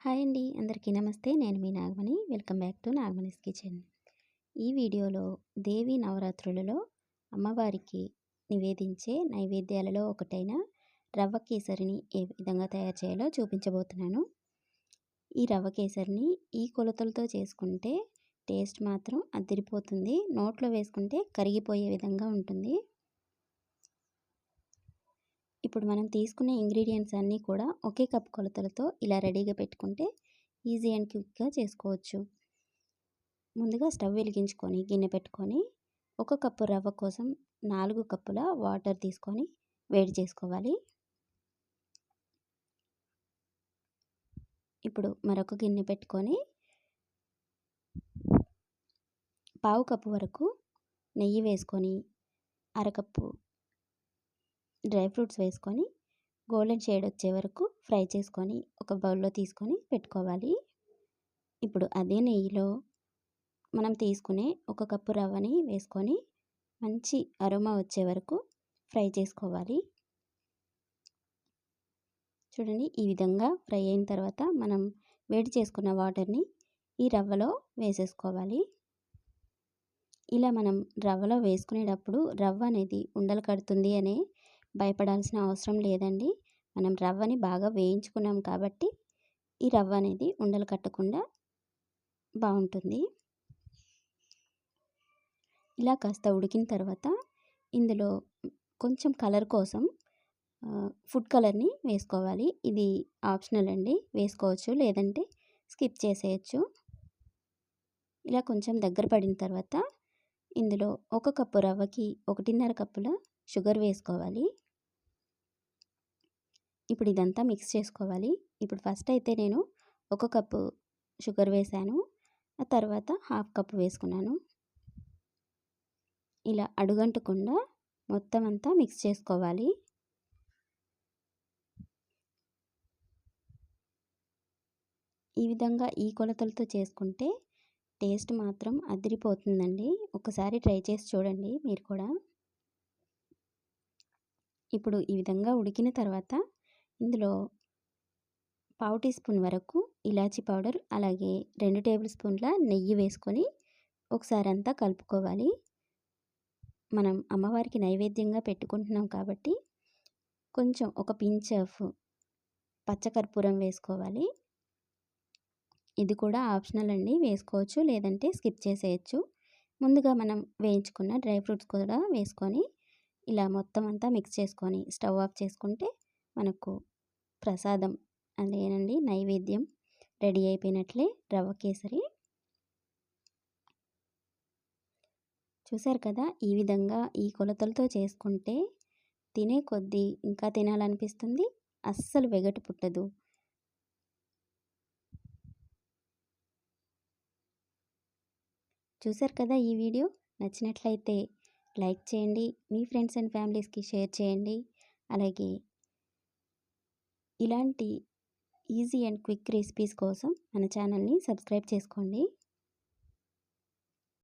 Hi అండి. అందరికీ నమస్తే. నేను మీ Nagamani. Welcome back to Nagamani's kitchen. ఈ వీడియోలో దేవి నవరాత్రులలో అమ్మవారికి నివేదించే నైవేద్యాలలో ఒకటైన రవ్వ కేసరిని ఏ విధంగా తయారు చేయాలో చూపించబోతున్నాను. ఈ రవ్వ కేసరిని ఈ కొలతలతో చేసుకుంటే టేస్ట్ మాత్రం అదిరిపోతుంది. నోట్లో వేసుకుంటే కరిగిపోయే విధంగా ఉంటుంది. ఇప్పుడు మనం తీసుకునే ఇంగ్రీడియంట్స్ అన్నీ కూడా ఒకే కప్ కొలతలతో ఇలా రెడీగా పెట్టుకుంటే ఈజీ అండ్ క్విక్గా చేసుకోవచ్చు. ముందుగా స్టవ్ వెలిగించుకొని గిన్నె పెట్టుకొని ఒక కప్పు రవ్వ కోసం నాలుగు కప్పుల వాటర్ తీసుకొని వేడి చేసుకోవాలి. ఇప్పుడు మరొక గిన్నె పెట్టుకొని పావు కప్పు వరకు నెయ్యి వేసుకొని అరకప్పు డ్రై ఫ్రూట్స్ వేసుకొని గోల్డెన్ షేడ్ వచ్చే వరకు ఫ్రై చేసుకొని ఒక బౌల్లో తీసుకొని పెట్టుకోవాలి. ఇప్పుడు అదే నెయ్యిలో మనం తీసుకునే ఒక కప్పు రవ్వని వేసుకొని మంచి అరోమా వచ్చే వరకు ఫ్రై చేసుకోవాలి. చూడండి ఈ విధంగా ఫ్రై అయిన తర్వాత మనం వేడి చేసుకున్న వాటర్ని ఈ రవ్వలో వేసేసుకోవాలి. ఇలా మనం రవ్వలో వేసుకునేటప్పుడు రవ్వ అనేది ఉండలు కడుతుంది అనే భయపడాల్సిన అవసరం లేదండి. మనం రవ్వని బాగా వేయించుకున్నాం కాబట్టి ఈ రవ్వ అనేది ఉండలు కట్టకుండా బాగుంటుంది. ఇలా కాస్త ఉడికిన తర్వాత ఇందులో కొంచెం కలర్ కోసం ఫుడ్ కలర్ని వేసుకోవాలి. ఇది ఆప్షనల్ అండి. వేసుకోవచ్చు లేదంటే స్కిప్ చేసేయచ్చు. ఇలా కొంచెం దగ్గర పడిన తర్వాత ఇందులో ఒక కప్పు రవ్వకి ఒకటిన్నర కప్పుల షుగర్ వేసుకోవాలి. ఇప్పుడు ఇదంతా మిక్స్ చేసుకోవాలి. ఇప్పుడు ఫస్ట్ అయితే నేను ఒక కప్పు షుగర్ వేసాను. ఆ తర్వాత హాఫ్ కప్ వేసుకున్నాను. ఇలా అడుగంటకుండా మొత్తం అంతా మిక్స్ చేసుకోవాలి. ఈ విధంగా ఈ కొలతలతో చేసుకుంటే టేస్ట్ మాత్రం అదిరిపోతుందండి. ఒకసారి ట్రై చేసి చూడండి మీరు కూడా. ఇప్పుడు ఈ విధంగా ఉడికిన తర్వాత ఇందులో పావు టీ స్పూన్ వరకు ఇలాచీ పౌడర్ అలాగే రెండు టేబుల్ స్పూన్ల నెయ్యి వేసుకొని ఒకసారి అంతా కలుపుకోవాలి. మనం అమ్మవారికి నైవేద్యంగా పెట్టుకుంటున్నాం కాబట్టి కొంచెం ఒక పించ్ ఆఫ్ పచ్చకర్పూరం వేసుకోవాలి. ఇది కూడా ఆప్షనల్ అండి వేసుకోవచ్చు లేదంటే స్కిప్ చేసేయచ్చు. ముందుగా మనం వేయించుకున్న డ్రై ఫ్రూట్స్ కూడా వేసుకొని ఇలా మొత్తం అంతా మిక్స్ చేసుకొని స్టవ్ ఆఫ్ చేసుకుంటే మనకు ప్రసాదం అదేనండి నైవేద్యం రెడీ అయిపోయినట్లే రవ్వ కేసరి. చూసారు కదా ఈ విధంగా ఈ కొలతలతో చేసుకుంటే తినే కొద్దీ ఇంకా తినాలనిపిస్తుంది అస్సలు వెగటు పుట్టదు. చూసారు కదా ఈ వీడియో నచ్చినట్లయితే లైక్ చేయండి. మీ ఫ్రెండ్స్ అండ్ ఫ్యామిలీస్కి షేర్ చేయండి. అలాగే ఇలాంటి ఈజీ అండ్ క్విక్ రెసిపీస్ కోసం మన ఛానల్ని సబ్స్క్రైబ్ చేసుకోండి.